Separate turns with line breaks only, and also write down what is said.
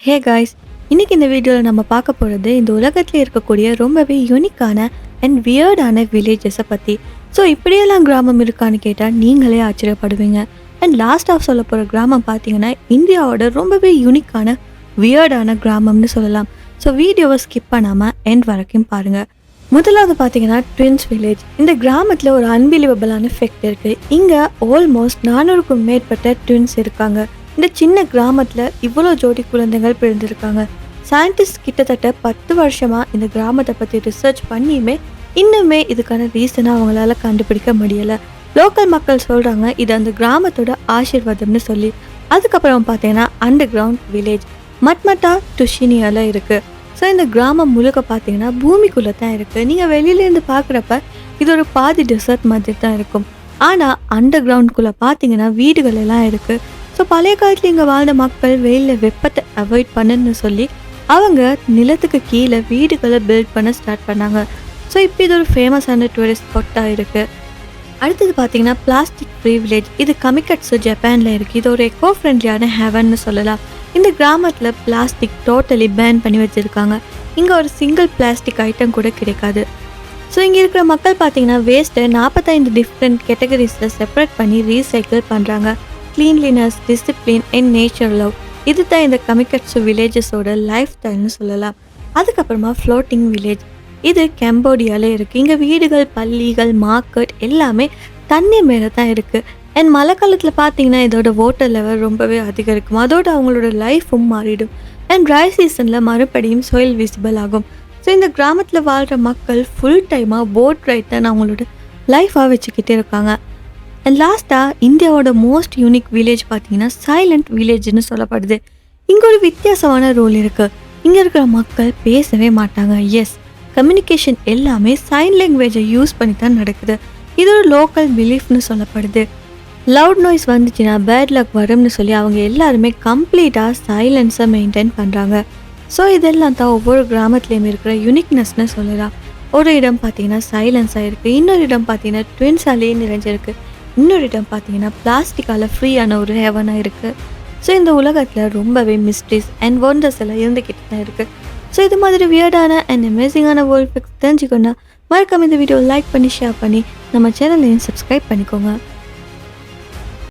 Hey guys இன்றைக்கி இந்த வீடியோவில் நம்ம பார்க்க போகிறது இந்த உலகத்தில் இருக்கக்கூடிய ரொம்பவே யூனிக்கான அண்ட் வியர்டான வில்லேஜஸை பற்றி ஸோ இப்படியெல்லாம் கிராமம் இருக்கான்னு கேட்டால் நீங்களே ஆச்சரியப்படுவீங்க. அண்ட் லாஸ்ட் ஆஃப் சொல்ல போகிற கிராமம் பார்த்தீங்கன்னா இந்தியாவோட ரொம்பவே யூனிக்கான வியர்டான கிராமம்னு சொல்லலாம். ஸோ வீடியோவை ஸ்கிப் பண்ணாமல் எண்ட் வரைக்கும் பாருங்கள் முதலாவது பார்த்தீங்கன்னா ட்வின்ஸ் வில்லேஜ் இந்த கிராமத்தில் ஒரு அன்பிலிவபிளான ஃபெக்ட் இருக்குது இங்கே ஆல்மோஸ்ட் நானூறுக்கும் மேற்பட்ட ட்வின்ஸ் இருக்காங்க. இந்த சின்ன கிராமத்தில் இவ்வளோ ஜோடி குழந்தைகள் பிறந்திருக்காங்க. சயின்டிஸ்ட் கிட்டத்தட்ட பத்து வருஷமாக இந்த கிராமத்தை பற்றி ரிசர்ச் பண்ணியுமே இன்னுமே இதுக்கான ரீசனை அவங்களால கண்டுபிடிக்க முடியலை. லோக்கல் மக்கள் சொல்கிறாங்க இது அந்த கிராமத்தோட ஆசீர்வாதம்னு சொல்லி. அதுக்கப்புறம் பார்த்தீங்கன்னா அண்டர் கிரவுண்ட் வில்லேஜ் மட்மட்டா டுஷினியால இருக்குது ஸோ இந்த கிராமம் முழுக்க பார்த்தீங்கன்னா பூமிக்குள்ளே தான் இருக்குது நீங்கள் வெளியிலேருந்து பார்க்குறப்ப இது ஒரு பாதி டெசர்ட் மாதிரி தான் இருக்கும். ஆனால் அண்டர் கிரவுண்ட்குள்ளே பார்த்தீங்கன்னா வீடுகள் எல்லாம் இருக்குது ஸோ பழைய காலத்தில் இங்கே வாழ்ந்த மக்கள் வெயிலில் வெப்பத்தை அவாய்ட் பண்ணுன்னு சொல்லி அவங்க நிலத்துக்கு கீழே வீடுகளை பில்ட் பண்ண ஸ்டார்ட் பண்ணாங்க. ஸோ இப்போ இது ஒரு ஃபேமஸான டூரிஸ்ட் ஸ்பாட்டாக இருக்குது அடுத்தது பார்த்தீங்கன்னா பிளாஸ்டிக் ஃப்ரீ வில்லேஜ் இது கமிக்கட்ஸு ஜப்பானில் இருக்குது இது ஒரு எக்கோ ஃப்ரெண்ட்லியான ஹெவன்னு சொல்லலாம். இந்த கிராமத்தில் பிளாஸ்டிக் டோட்டலி பேன் பண்ணி வச்சுருக்காங்க. இங்கே ஒரு சிங்கிள் பிளாஸ்டிக் ஐட்டம் கூட கிடைக்காது. ஸோ இங்கே இருக்கிற மக்கள் பார்த்தீங்கன்னா வேஸ்ட்டை நாற்பத்தைந்து டிஃப்ரெண்ட் கேட்டகரிஸில் செப்பரேட் பண்ணி ரீசைக்கிள் பண்ணுறாங்க cleanliness discipline and nature love இது தான் இந்த கமிக்கட்ஸு வில்லேஜஸோட லைஃப் ஸ்டைல்னு சொல்லலாம். அதுக்கப்புறமா ஃப்ளோட்டிங் வில்லேஜ் இது கம்போடியாவில் இருக்குது இங்கே வீடுகள் பள்ளிகள் மார்க்கெட் எல்லாமே தண்ணி மேலே தான் இருக்குது அண்ட் மழை காலத்தில் பார்த்தீங்கன்னா இதோட வாட்டர் லெவல் ரொம்பவே அதிகரிக்கும் அதோட அவங்களோட லைஃப்பும் மாறிடும். அண்ட் ட்ரை சீசனில் மறுபடியும் சோயில் விசிபிள் ஆகும். ஸோ இந்த கிராமத்தில் வாழ்கிற மக்கள் ஃபுல் டைமாக போட் ரைட் தான் அவங்களோட லைஃபாக வச்சுக்கிட்டே இருக்காங்க. அண்ட் லாஸ்ட்டாக இந்தியாவோட மோஸ்ட் யூனிக் வில்லேஜ் பார்த்தீங்கன்னா சைலண்ட் வில்லேஜ்னு சொல்லப்படுது. இங்கே ஒரு வித்தியாசமான ரோல் இருக்குது இங்கே இருக்கிற மக்கள் பேசவே மாட்டாங்க. எஸ் கம்யூனிகேஷன் எல்லாமே சைன் லாங்குவேஜை யூஸ் பண்ணி தான் நடக்குது. இது ஒரு லோக்கல் பிலீஃப்னு சொல்லப்படுது. லவுட் நாய்ஸ் வந்துச்சுன்னா பேட் லக் வரும்னு சொல்லி அவங்க எல்லாருமே கம்ப்ளீட்டாக சைலன்ஸை மெயின்டைன் பண்ணுறாங்க ஸோ இதெல்லாம் தான் ஒவ்வொரு கிராமத்துலேயும் இருக்கிற யூனிக்னஸ்னு சொல்லலாம். ஒரு இடம் பார்த்தீங்கன்னா சைலன்ஸாக இருக்குது இன்னொரு இடம் பார்த்தீங்கன்னா ட்வின்ஸாலேயே நிறைஞ்சிருக்கு. இன்னொரு இடம் பார்த்தீங்கன்னா பிளாஸ்டிக்கால் ஃப்ரீயான ஒரு ஹேவனாக இருக்குது ஸோ இந்த உலகத்தில் ரொம்பவே மிஸ்ட்ரிஸ் அண்ட் ஒண்டர்ஸ் எல்லாம் இருந்துக்கிட்டு தான் இருக்குது ஸோ இது மாதிரி வியர்டான அண்ட் அமேசிங்கான வேர்ல்ட் ஃபிக்ஸ் தெரிஞ்சுக்கணும்னா மறக்காம இந்த வீடியோ லைக் பண்ணி ஷேர் பண்ணி நம்ம சேனலையும் சப்ஸ்கிரைப் பண்ணிக்கோங்க.